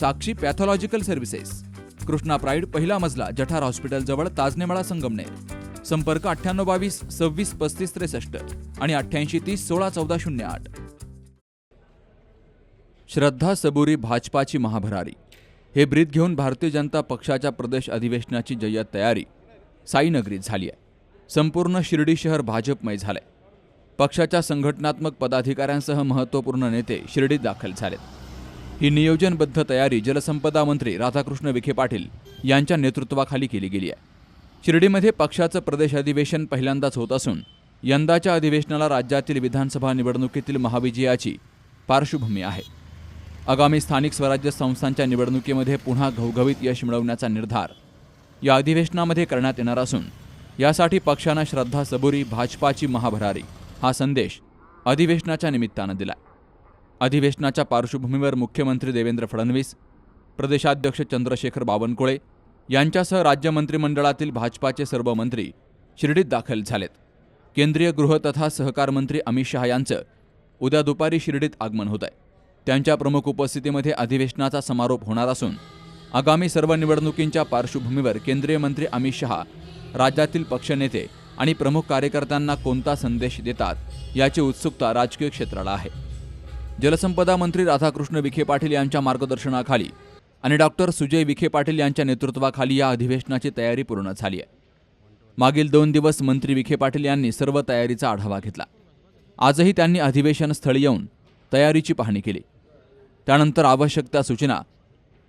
Sakshi pathological services. Krishna pride पहिला मजला जठार हॉस्पिटलजवळ ताजनेमाळा संगमनेर. संपर्क अठ्ठ्याण्णव बावीस सव्वीस पस्तीस त्रेसष्ट आणि अठ्ठ्याऐंशी तीस सोळा चौदा शून्य आठ. श्रद्धा सबुरी भाजपाची महाभरारी. हे ब्रीद घेऊन भारतीय जनता पक्षाच्या प्रदेश अधिवेशनाची जय्यत तयारी साईनगरीत झाली आहे संपूर्ण शिर्डी शहर भाजपमय झालंय. पक्षाच्या संघटनात्मक पदाधिकाऱ्यांसह महत्त्वपूर्ण नेते शिर्डीत दाखल झालेत. ही नियोजनबद्ध तयारी जलसंपदा मंत्री राधाकृष्ण विखे पाटील यांच्या नेतृत्वाखाली केली गेली आहे. शिर्डीमध्ये पक्षाचं प्रदेश अधिवेशन पहिल्यांदाच होत असून यंदाच्या अधिवेशनाला राज्यातील विधानसभा निवडणुकीतील महाविजयाची पार्श्वभूमी आहे. आगामी स्थानिक स्वराज्य संस्थांच्या निवडणुकीमध्ये पुन्हा घवघवीत यश मिळवण्याचा निर्धार या अधिवेशनामध्ये करण्यात येणार असून यासाठी पक्षानं श्रद्धा सबुरी भाजपाची महाभरारी हा संदेश अधिवेशनाच्या निमित्तानं दिला अधिवेशनाच्या पार्श्वभूमीवर मुख्यमंत्री देवेंद्र फडणवीस प्रदेशाध्यक्ष चंद्रशेखर बावनकुळे यांच्यासह राज्य मंत्रिमंडळातील भाजपाचे सर्व मंत्री शिर्डीत दाखल झालेत. केंद्रीय गृह तथा सहकार मंत्री अमित शहा यांचं उद्या दुपारी शिर्डीत आगमन होत आहे त्यांच्या प्रमुख उपस्थितीमध्ये अधिवेशनाचा समारोप होणार असून आगामी सर्व निवडणुकींच्या पार्श्वभूमीवर केंद्रीय मंत्री अमित शहा राज्यातील पक्षनेते आणि प्रमुख कार्यकर्त्यांना कोणता संदेश देतात याची उत्सुकता राजकीय क्षेत्राला आहे. जलसंपदा मंत्री राधाकृष्ण विखे पाटील यांच्या मार्गदर्शनाखाली आणि डॉक्टर सुजय विखे पाटील यांच्या नेतृत्वाखाली या अधिवेशनाची तयारी पूर्ण झाली आहे. मागील दोन दिवस मंत्री विखे पाटील यांनी सर्व तयारीचा आढावा घेतला. आजही त्यांनी अधिवेशन स्थळी येऊन तयारीची पाहणी केली. त्यानंतर आवश्यक त्या सूचना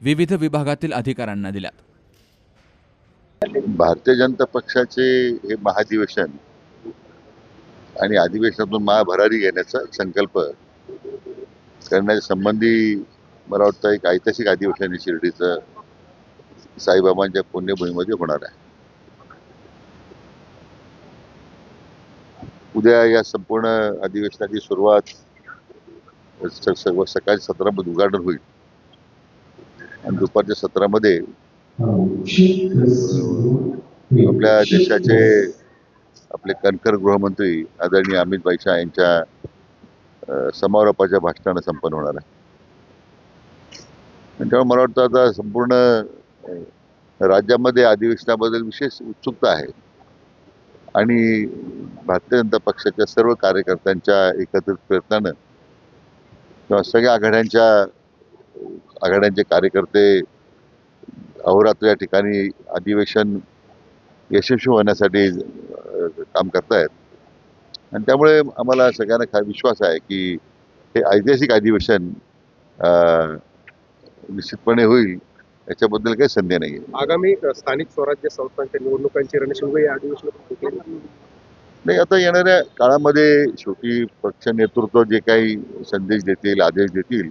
विविध विभागातील अधिकाऱ्यांना दिल्यात. भारतीय जनता पक्षाचे हे महाधिवेशन आणि अधिवेशनातून महाभरारी घेण्याचा संकल्प करण्याच्या संबंधी मला वाटतं एक ऐतिहासिक अधिवेशन शिर्डीचं साईबाबांच्या पुण्यभूमीमध्ये होणार आहे. उद्या या संपूर्ण अधिवेशनाची सुरुवात सर्व सकाळच्या सत्रामध्ये उद्घाटन होईल. आणि दुपारच्या सत्रामध्ये आपल्या देशाचे आपले कणखर गृहमंत्री आदरणीय अमित भाई शाह यांच्या समारोपाच्या भाषणानं संपन्न होणार आहे. त्यामुळे मला वाटतं आता संपूर्ण राज्यामध्ये अधिवेशनाबद्दल विशेष उत्सुकता आहे. आणि भारतीय जनता पक्षाच्या सर्व कार्यकर्त्यांच्या एकत्रित प्रयत्नानं किंवा सगळ्या आघाड्यांच्या आघाड्यांचे कार्यकर्ते अहोरात्र या ठिकाणी अधिवेशन यशस्वी होण्यासाठी काम करतायत. आणि त्यामुळे आम्हाला सगळ्यांना खा विश्वास आहे की हे ऐतिहासिक अधिवेशन निश्चितपणे होईल. याच्याबद्दल काही संदेह नाही आहे आगामी स्थानिक स्वराज्य संस्थांच्या निवडणुकांची रणशिंग या अधिवेशनात नाही आता येणाऱ्या काळामध्ये शेवटी पक्ष नेतृत्व जे काही संदेश देतील आदेश देतील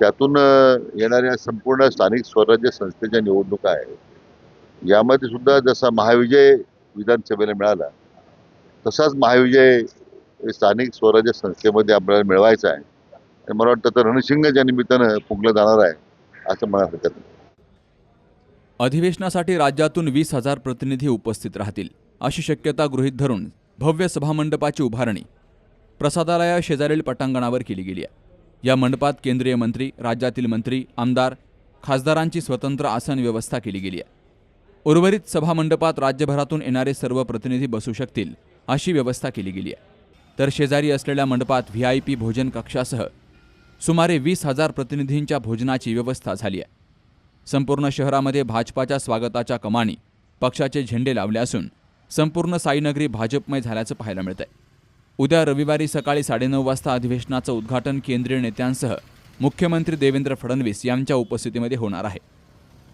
त्यातून येणाऱ्या संपूर्ण स्थानिक स्वराज्य संस्थेच्या निवडणुका आहेत. यामध्ये सुद्धा जसा महाविजय विधानसभेला मिळाला तसाच महाविजय स्थानिक स्वराज्य संस्थेमध्ये आपल्याला मिळवायचा आहे. आणि मला वाटतं तर रणशिंगच्या निमित्तानं फुंकलं जाणार आहे असं मला हरकत नाही. अधिवेशनासाठी राज्यातून वीस हजार प्रतिनिधी उपस्थित राहतील अशी शक्यता गृहीत धरून भव्य सभामंडपाची उभारणी प्रसादालया शेजारील पटांगणावर केली गेली आहे. या मंडपात केंद्रीय मंत्री राज्यातील मंत्री आमदार खासदारांची स्वतंत्र आसन व्यवस्था केली गेली आहे. उर्वरित सभामंडपात राज्यभरातून येणारे सर्व प्रतिनिधी बसू शकतील अशी व्यवस्था केली गेली आहे. तर शेजारी असलेल्या मंडपात व्ही आय पी भोजन कक्षासह सुमारे वीस हजार प्रतिनिधींच्या भोजनाची व्यवस्था झाली आहे. संपूर्ण शहरामध्ये भाजपाच्या स्वागताच्या कमानी पक्षाचे झेंडे लावले असून संपूर्ण साईनगरी भाजपमय झाल्याचं पाहायला मिळतंय. उद्या रविवारी सकाळी साडेनऊ वाजता अधिवेशनाचं उद्घाटन केंद्रीय नेत्यांसह मुख्यमंत्री देवेंद्र फडणवीस यांच्या उपस्थितीमध्ये होणार आहे.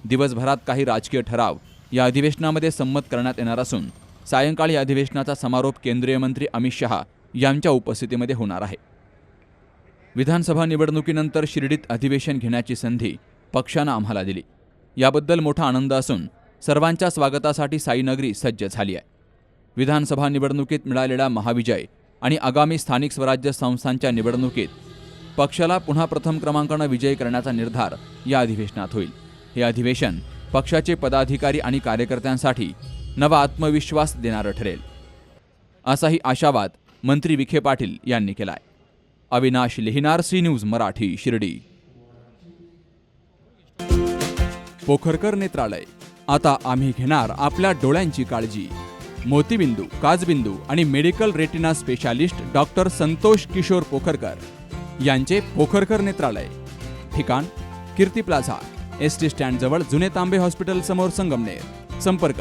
दिवसभरात काही राजकीय ठराव या अधिवेशनामध्ये संमत करण्यात येणार असून सायंकाळी अधिवेशनाचा समारोप केंद्रीय मंत्री अमित शहा यांच्या उपस्थितीमध्ये होणार आहे. विधानसभा निवडणुकीनंतर शिर्डीत अधिवेशन घेण्याची संधी पक्षानं आम्हाला दिली. याबद्दल मोठा आनंद असून सर्वांच्या स्वागतासाठी साईनगरी सज्ज झाली आहे. विधानसभा निवडणुकीत मिळालेला महाविजय आणि आगामी स्थानिक स्वराज्य संस्थांच्या निवडणुकीत पक्षाला पुन्हा प्रथम क्रमांकानं विजयी करण्याचा निर्धार या अधिवेशनात होईल. हे अधिवेशन पक्षाचे पदाधिकारी आणि कार्यकर्त्यांसाठी नवा आत्मविश्वास देणारं ठरेल. असाही आशावाद मंत्री विखे पाटील यांनी केलाय. अविनाश लिहिणार सी न्यूज मराठी शिर्डी. पोखरकर नेत्रालय. आता आम्ही घेणार आपल्या डोळ्यांची काळजी. मोतीबिंदू काजबिंदू आणि medical retina specialist doctor Santosh Kishor Pokharkar यांचे पोखरकर नेत्रालय. ठिकाण कीर्ती प्लाझा. एस टी स्टँडजवळ जुने तांबे हॉस्पिटल समोर संगमनेर. संपर्क